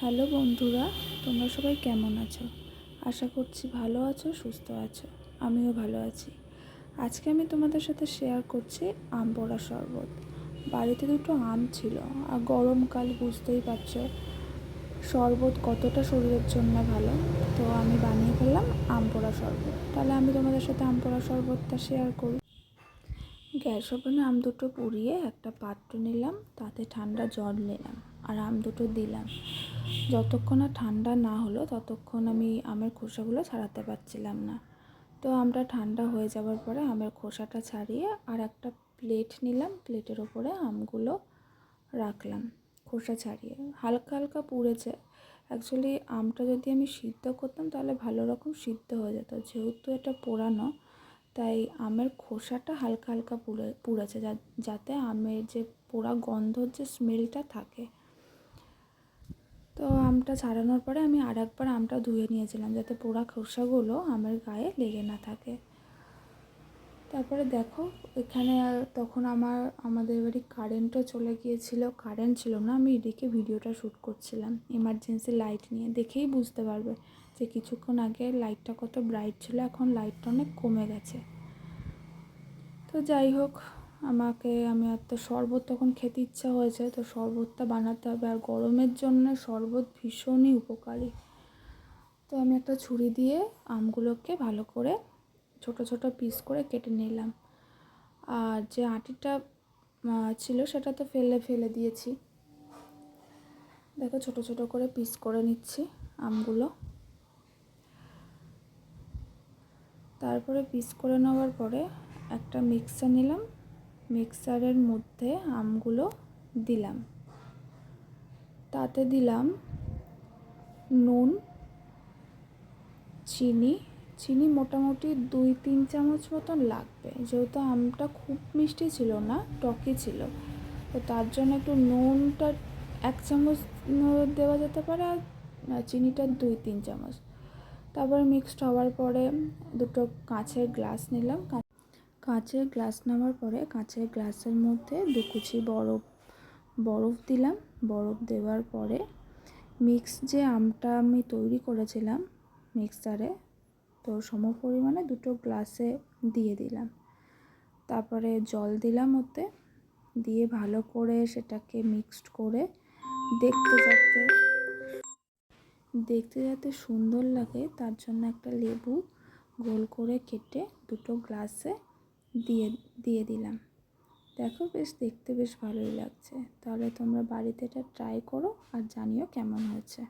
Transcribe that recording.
Hello বন্ধুরা, তোমরা সবাই কেমন আছো? আশা করছি ভালো আছো, সুস্থ আছো। আমিও ভালো আছি। আজকে আমি তোমাদের সাথে শেয়ার করছি আম পোড়া শরবত। বাড়িতে দুটো আম ছিল আর গরমকাল বুঝতেই পারছ, শরবত কতটা শরীরের জন্য ভালো। তো আমি বানিয়ে ফেললাম আম পোড়া শরবত। তাহলে আমি তোমাদের সাথে আম পোড়া শরবতটা শেয়ার করি। গ্যাস ওভেনে আম দুটো পুড়িয়ে একটা পাত্র নিলাম, তাতে ঠান্ডা জল নিলাম আর আম দুটো দিলাম। যতক্ষণ না ঠান্ডা না হলো, ততক্ষণ আমি আমের খোসাগুলো ছাড়াতে পারছিলাম না। তো আমটা ঠান্ডা হয়ে যাওয়ার পরে আমের খোসাটা ছাড়িয়ে আর একটা প্লেট নিলাম। প্লেটের ওপরে আমগুলো রাখলাম খোসা ছাড়িয়ে। হালকা হালকা পুড়েছে। অ্যাকচুয়ালি আমটা যদি আমি সিদ্ধ করতাম তাহলে ভালো রকম সিদ্ধ হয়ে যেত। যেহেতু এটা পোড়ানো, তাই আমের খোসাটা হালকা হালকা পুড়ে, পুড়েছে যাতে আমের যে পোড়া গন্ধর যে স্মেলটা থাকে আমটা ছাড়ানোর পরে আমি আর একবার আমটা ধুয়ে নিয়েছিলাম যাতে পোড়া খোসাগুলো আমের গায়ে লেগে না থাকে। তারপরে দেখো, এখানে তখন আমার, আমাদের বাড়ি কারেন্টও চলে গিয়েছিল। কারেন্ট ছিল না, আমি এদিকে ভিডিওটা শ্যুট করছিলাম। এমার্জেন্সি লাইট নিয়ে, দেখেই বুঝতে পারবে যে কিছুক্ষণ আগে লাইটটা কত ব্রাইট ছিল, এখন লাইটটা অনেক কমে গেছে। তো যাই হোক আমাকে, আমি আর তো শরবত তখন খেতে ইচ্ছা হয়েছে, তো শরবতটা বানাতে হবে। আর গরমের জন্য শরবত ভীষণই উপকারী। তো আমি একটা ছুরি দিয়ে আমগুলোকে ভালো করে ছোট ছোট পিস করে কেটে নিলাম। আর যে আটিটা ছিল সেটা তো ফেলে ফেলে দিয়েছি। দেখো ছোট ছোট করে পিস করে নিচ্ছি আমগুলো। তারপরে পিস করে নেওয়ার পরে একটা মিক্সার নিলাম। মিক্সারের মধ্যে আমগুলো দিলাম। তাতে দিলাম নুন, চিনি। চিনি মোটামুটি দুই, তিন চামচ মতন লাগবে। যেহেতু আমটা খুব মিষ্টি ছিল না, টকি ছিল। তো তার জন্য একটু নুনটা এক চামচ দেওয়া যেতে পারে আর চিনিটা দুই, তিন চামচ। তারপর মিক্সড হওয়ার পরে দুটো কাঁচের গ্লাস নিলাম। কাঁচের গ্লাস নেওয়ার পরে কাঁচের গ্লাসের মধ্যে দু কুচি বরফ বরফ দিলাম। বরফ দেওয়ার পরে মিক্স যে আমটা আমি তৈরি করেছিলাম মিক্সারে, তো সম পরিমাণে দুটো গ্লাসে দিয়ে দিলাম। তারপরে জল দিলাম ওতে, দিয়ে ভালো করে সেটাকে মিক্সড করে দেখতে যাতে দেখতে যাতে সুন্দর লাগে, তার জন্য একটা লেবু গোল করে কেটে দুটো গ্লাসে দিয়ে দিয়ে দিলাম। দেখো বেশ, দেখতে বেশ ভালোই লাগছে। তাহলে তোমরা বাড়িতে এটা ট্রাই করো আর জানিও কেমন হয়েছে।